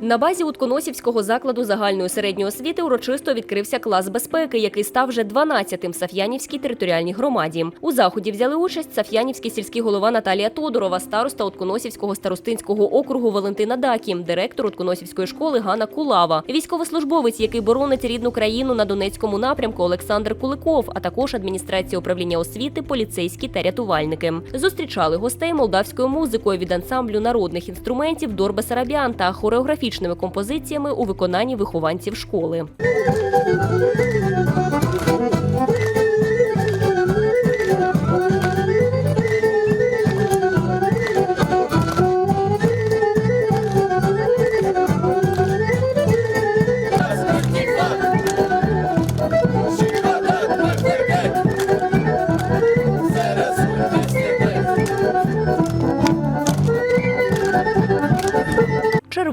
На базі Утконосівського закладу загальної середньої освіти урочисто відкрився клас безпеки, який став вже 12-тим в Саф'янівській територіальній громаді. У заході взяли участь Саф'янівський сільський голова Наталія Тодорова, староста Утконосівського старостинського округу Валентина Дакі, директор Утконосівської школи Ганна Кулава, військовослужбовець, який боронить рідну країну на Донецькому напрямку Олександр Куликов, а також адміністрація управління освіти, поліцейські та рятувальники. Зустрічали гостей молдавською музикою від ансамблю народних інструментів Дорбе Сарабян та хореографічними композиціями у виконанні вихованців школи.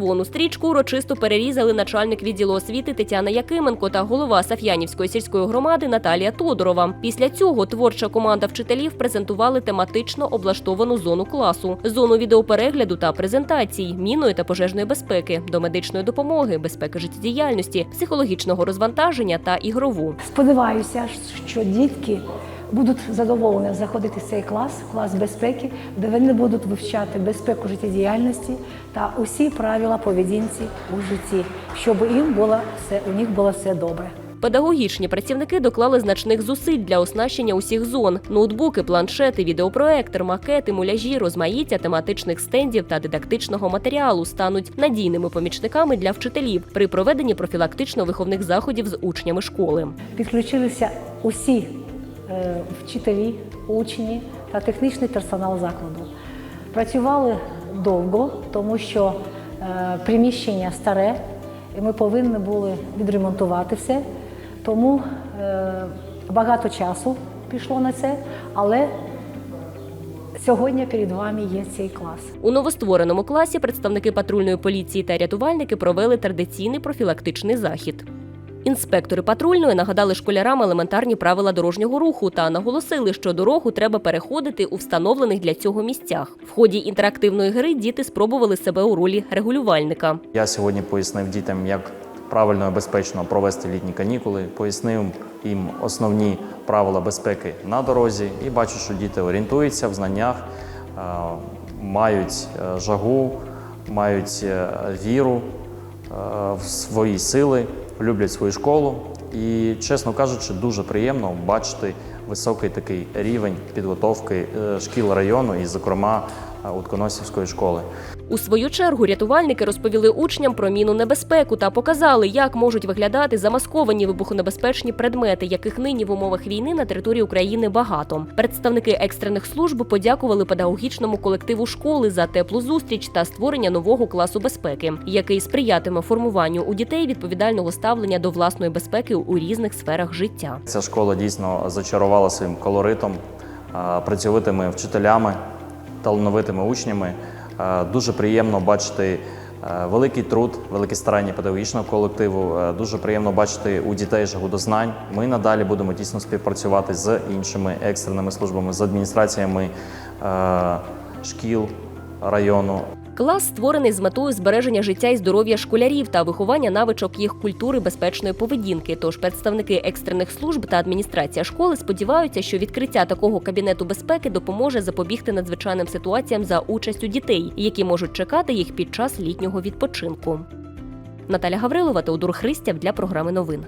Червону стрічку урочисто перерізали начальник відділу освіти Тетяна Якименко та голова Саф'янівської сільської громади Наталія Тодорова. Після цього творча команда вчителів презентували тематично облаштовану зону класу, зону відеоперегляду та презентацій, мінної та пожежної безпеки, до медичної допомоги, безпеки життєдіяльності, психологічного розвантаження та ігрову. Сподіваюся, що дітки будуть задоволені заходити в цей клас, клас безпеки, де вони будуть вивчати безпеку життєдіяльності та усі правила поведінці у житті, щоб їм було все у них було все добре. Педагогічні працівники доклали значних зусиль для оснащення усіх зон: ноутбуки, планшети, відеопроектор, макети, муляжі, розмаїття тематичних стендів та дидактичного матеріалу стануть надійними помічниками для вчителів при проведенні профілактично-виховних заходів з учнями школи. Підключилися усі вчителі, учні та технічний персонал закладу. Працювали довго, тому що е, приміщення старе, і ми повинні були відремонтувати все. Тому е, багато часу пішло на це, але сьогодні перед вами є цей клас. У новоствореному класі представники патрульної поліції та рятувальники провели традиційний профілактичний захід. Інспектори патрульної нагадали школярам елементарні правила дорожнього руху та наголосили, що дорогу треба переходити у встановлених для цього місцях. В ході інтерактивної гри діти спробували себе у ролі регулювальника. Я сьогодні пояснив дітям, як правильно і безпечно провести літні канікули, пояснив їм основні правила безпеки на дорозі і бачу, що діти орієнтуються в знаннях, е, мають е, жагу, мають е, віру в свої сили, люблять свою школу. І, чесно кажучи, дуже приємно бачити високий такий рівень підготовки е, шкіл району і, зокрема, е, Утконосівської школи. У свою чергу рятувальники розповіли учням про міну небезпеку та показали, як можуть виглядати замасковані вибухонебезпечні предмети, яких нині в умовах війни на території України багато. Представники екстрених служб подякували педагогічному колективу школи за теплу зустріч та створення нового класу безпеки, який сприятиме формуванню у дітей відповідального ставлення до власної безпеки у різних сферах життя. Ця школа дійсно зачарувала своїм колоритом, працьовитими вчителями, талановитими учнями. Дуже приємно бачити е, великий труд, велике старання педагогічного колективу. Е, Дуже приємно бачити у дітей жагу до знань. Ми надалі будемо тісно співпрацювати з іншими екстреними службами, з адміністраціями е, шкіл району. Клас створений з метою збереження життя і здоров'я школярів та виховання навичок їх культури безпечної поведінки. Тож представники екстрених служб та адміністрація школи сподіваються, що відкриття такого кабінету безпеки допоможе запобігти надзвичайним ситуаціям за участю дітей, які можуть чекати їх під час літнього відпочинку. Наталя Гаврилова та Удур Христяв для програми новин.